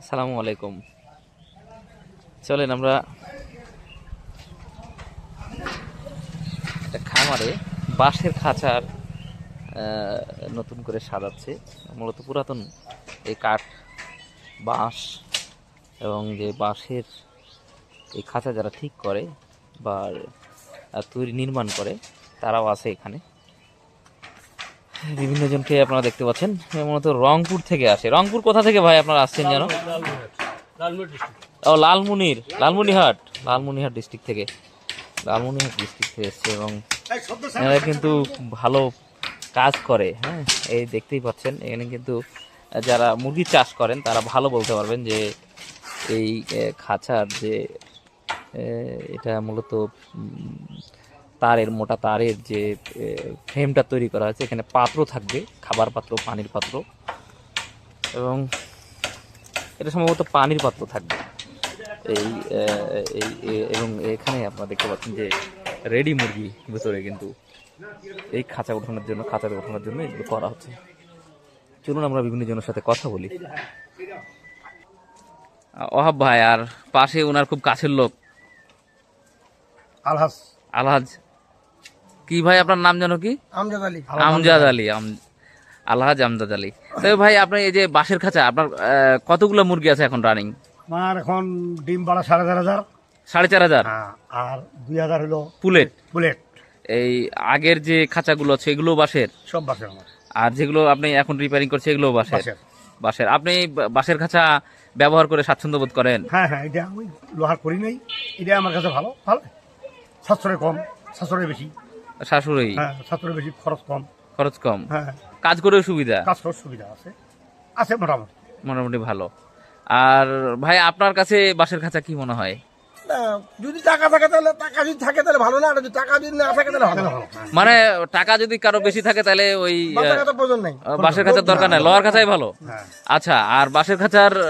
আসসালামু আলাইকুম। চলেন আমরা একটা খামারে বাঁশের খাঁচার নতুন করে সাজাচ্ছে। মূলত পুরাতন এই কাঠ, বাঁশ এবং যে বাঁশের এই খাঁচা যারা ঠিক করে বা তৈরি নির্মাণ করে, তারাও আছে এখানে। বিভিন্ন জনকে আপনারা দেখতে পাচ্ছেন। মূলত রংপুর থেকে আসে। রংপুর কোথা থেকে ভাই আপনারা আসছেন জানো? ও লালমুনির লালমুনিহাট লালমুনিহাট ডিস্ট্রিক্ট থেকে। লালমুনিহাট ডিস্ট্রিক্ট থেকে এসছে এবং এরা কিন্তু ভালো কাজ করে হ্যাঁ? এই দেখতেই পাচ্ছেন এখানে কিন্তু যারা মুরগি চাষ করেন তারা ভালো বলতে পারবেন যে এই খাঁচার যে এটা মূলত তারের মোটা তারের যে ফ্রেমটা তৈরি করা হয়েছে এখানে পাত্র থাকবে খাবার পাত্র পানির পাত্র। এবং এটা সম্ভবত পানির পাত্র থাকবে। এই এই এবং এখানে আপনারা দেখতে পাচ্ছেন যে রেডি মুরগি ভেতরে কিন্তু এই খাঁচা ওঠানোর জন্য খাঁচাতে ওঠানোর জন্য এগুলো করা হচ্ছে। চলুন আমরা বিভিন্ন জনের সাথে কথা বলি। ওহাব ভাই আর পাশে ওনার খুব কাছের লোক। আলহাস আলহাজ। কি ভাই আপনার নাম জানো কি? আমজাদ আলী। আমজাদ আলী আম- আলহাজ আমজাদ আলী। তবে ভাই আপনার এই যে বাঁশের খাঁচা আপনার কতগুলো মুরগি আছে এখন রানিং আমার এখন ডিম পাড়া সাড়ে চার হাজার। সাড়ে চার হাজার? হ্যাঁ, আর দুই হাজার হলো পুলেট বুলেট এই আগের যে খাঁচাগুলো আছে এগুলো বাঁশের? সব আমার। আর যেগুলো আপনি এখন রিপেয়ারিং করছে এগুলো বাঁশের? বাঁশের। আপনি বাঁশের খাঁচা ব্যবহার করে স্বাচ্ছন্দ্য বোধ করেন? হ্যাঁ হ্যাঁ এটা আমি লোহার করি নাই এটা আমার কাছে ভালো ভালো। সাতশোরে কম সাতশোরে বেশি। শাশুড়ি? হ্যাঁ সাতশোরে বেশি খরচ কম। খরচ কম? হ্যাঁ। কাজ করেও সুবিধা? কাজ করার সুবিধা আছে। আছে মোটামুটি। মোটামুটি ভালো। আর ভাই আপনার কাছে বাঁশের খাঁচা কি মনে হয়? না, যদি টাকা থাকে তাহলে টাকা যদি থাকে তাহলে ভালো না আর যদি টাকা যদি না থাকে তাহলে ভালো না। মানে টাকা যদি কারও বেশি থাকে তাহলে ওই বা আহ, টাকা প্রয়োজন নেই। বাঁশের খাঁচার দরকার নাই। লোহার খাঁচাই ভালো? হ্যাঁ। আচ্ছা আর বাঁশের খাঁচার আহ,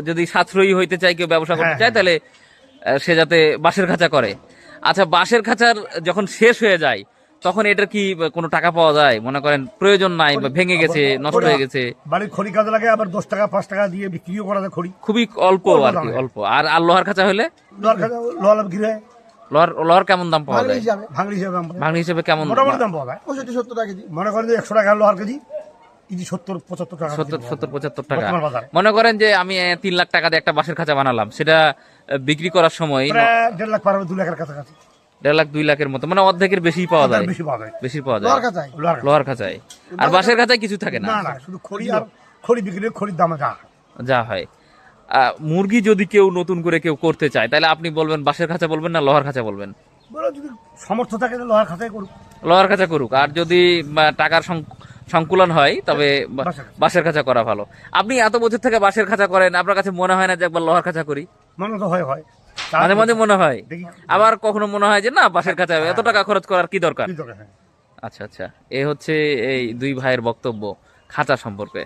যদি সাশ্রয়ী হইতে চায় কেউ ব্যবসা করতে হ্যাঁ, চায় তাহলে আহ, সে যাতে বাঁশের খাঁচা করে। আচ্ছা বাঁশের খাঁচার যখন শেষ হয়ে যায় তখন এটার কি কোনো টাকা পাওয়া যায়? মনে করেন প্রয়োজন নাই বা ভেঙে গেছে নষ্ট হয়ে গেছে। বাড়ির খড়ি কাজে লাগে আবার দশ টাকা পাঁচ টাকা দিয়ে বিক্রিও করা যায় খড়ি। খুবই অল্প আর কি অল্প। আর আর লোহার খাঁচা হলে? লোহার ঘিরে। লোহার লোহার কেমন দাম পাওয়া যায়? ভাঙড়ি হিসেবে দাম পায়। হিসেবে কেমন মোটামুটি দাম পাওয়া যায়। পঁয়ষট্টি সত্তর টাকা কেজি। মনে করেন একশো টাকা লোহার কেজি। টাকা। মনে করেন যে আমি তিন লাখ টাকা দিয়ে একটা বাঁশের খাঁচা বানালাম সেটা বিক্রি করার সময় দেড় লাখ পার হবে দু লাখের কাছাকাছি। দেড় লাখ দুই লাখের মতো মানে অর্ধেকের বেশি পাওয়া যায়। বেশি পাওয়া যায়। লোহার খাঁচায় আর বাঁশের খাঁচায় কিছু থাকে না? শুধু খড়ি আর খড়ি বিক্রি খড়ির দামে যা যা হয়। মুরগি যদি কেউ নতুন করে কেউ করতে চায় তাহলে আপনি বলবেন বাঁশের খাঁচা বলবেন না লোহার খাঁচা বলবেন? বলো যদি সমর্থ থাকে লোহার খাতায় করুক। লোহার খাঁচা করুক। আর যদি টাকার সংকুলন হয় তবে বা- বাঁশের খাঁচা। করা ভালো। আপনি এত বছর থেকে বাঁশের খাঁচা করেন আপনার কাছে মনে হয় না যে একবার লোহার খাঁচা করি? মনে তো হয় হয়। মাঝে মাঝে মনে হয়। আবার কখনো মনে হয় যে না বাঁশের খাঁচা এত টাকা খরচ করার কি দরকার হ্যাঁ। আচ্ছা আচ্ছা। এ হচ্ছে এই দুই ভাইয়ের বক্তব্য খাঁচা সম্পর্কে।